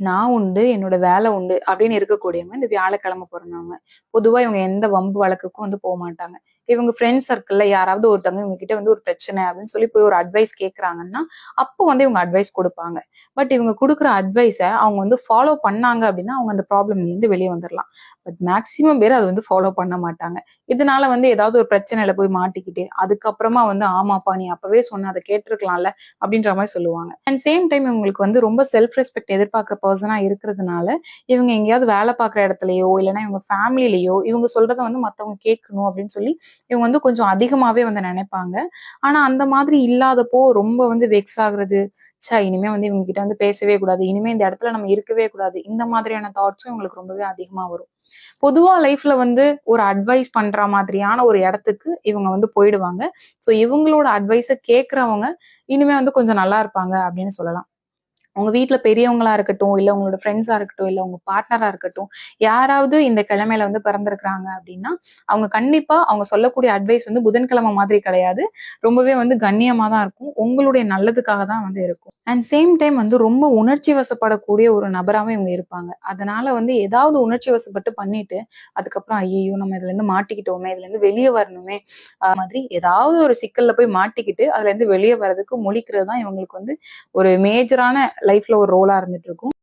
நான் உண்டு என்னோட வேலை உண்டு அப்படின்னு இருக்கக்கூடியவங்க இந்த வியாழக்கிழமை பிறந்தவங்க. பொதுவா இவங்க எந்த வம்பு வழக்குக்கும் வந்து போக மாட்டாங்க. இவங்க ஃப்ரெண்ட்ஸ் சர்க்கிள்ல யாராவது ஒருத்தவங்க இவங்க கிட்ட வந்து ஒரு பிரச்சனை அப்படின்னு சொல்லி போய் ஒரு அட்வைஸ் கேட்கறாங்கன்னா அப்போ வந்து இவங்க அட்வைஸ் கொடுப்பாங்க. பட் இவங்க கொடுக்குற அட்வைஸை அவங்க வந்து ஃபாலோ பண்ணாங்க அப்படின்னா அவங்க அந்த ப்ராப்ளம்ல இருந்து வெளியே வந்துடலாம் பட் மேக்சிமம் பேர் அதை வந்து ஃபாலோ பண்ண மாட்டாங்க. இதனால வந்து ஏதாவது ஒரு பிரச்சனையில போய் மாட்டிக்கிட்டு அதுக்கப்புறமா வந்து ஆமாப்பா நீ அப்பவே சொன்ன அதை கேட்டிருக்கலாம்ல அப்படின்ற மாதிரி சொல்லுவாங்க. அண்ட் சேம் டைம் இவங்களுக்கு வந்து ரொம்ப செல்ஃப் ரெஸ்பெக்ட் எதிர்பார்க்குற பர்சனா இருக்கிறதுனால இவங்க எங்கேயாவது வேலை பார்க்குற இடத்துலயோ இல்லைன்னா இவங்க ஃபேமிலிலயோ இவங்க சொல்றதை வந்து மற்றவங்க கேட்கணும் அப்படின்னு சொல்லி இவங்க வந்து கொஞ்சம் அதிகமாவே வந்து நினைப்பாங்க. ஆனா அந்த மாதிரி இல்லாதப்போ ரொம்ப வந்து வெக்ஸ் ஆகுறது ச்சா இனிமே வந்து இவங்க கிட்ட வந்து பேசவே கூடாது இனிமே இந்த இடத்துல நம்ம இருக்கவே கூடாது இந்த மாதிரியான தாட்ஸும் இவங்களுக்கு ரொம்பவே அதிகமா வரும். பொதுவா லைஃப்ல வந்து ஒரு அட்வைஸ் பண்ற மாதிரியான ஒரு இடத்துக்கு இவங்க வந்து போயிடுவாங்க. ஸோ இவங்களோட அட்வைஸை கேட்கறவங்க இனிமே வந்து கொஞ்சம் நல்லா இருப்பாங்க அப்படின்னு சொல்லலாம். உங்க வீட்ல பெரியவங்களா இருக்கட்டும் இல்ல உங்களோட ஃப்ரெண்ட்ஸா இருக்கட்டும் இல்ல உங்க பார்ட்னரா இருக்கட்டும் யாராவது இந்த கிழமையில வந்து பிறந்திருக்கிறாங்க அப்படின்னா அவங்க கண்டிப்பா அவங்க சொல்லக்கூடிய அட்வைஸ் வந்து புதன்கிழமை மாதிரி கிடையாது. ரொம்பவே வந்து கண்ணியமா தான் இருக்கும். உங்களுடைய நல்லதுக்காக தான் வந்து இருக்கும். அண்ட் சேம் டைம் வந்து ரொம்ப உணர்ச்சி வசப்படக்கூடிய ஒரு நபராகவும் இவங்க இருப்பாங்க. அதனால வந்து ஏதாவது உணர்ச்சி வசப்பட்டு பண்ணிட்டு அதுக்கப்புறம் ஐயோ நம்ம இதுல இருந்து மாட்டிக்கிட்டோமே இதுல இருந்து வெளியே வரணுமே மாதிரி ஏதாவது ஒரு சிக்கல்ல போய் மாட்டிக்கிட்டு அதுல இருந்து வெளியே வர்றதுக்கு முழிக்கிறது தான் இவங்களுக்கு வந்து ஒரு மேஜரான லைஃப்ல ஒரு ரோலா இருந்துட்டு இருக்கும்.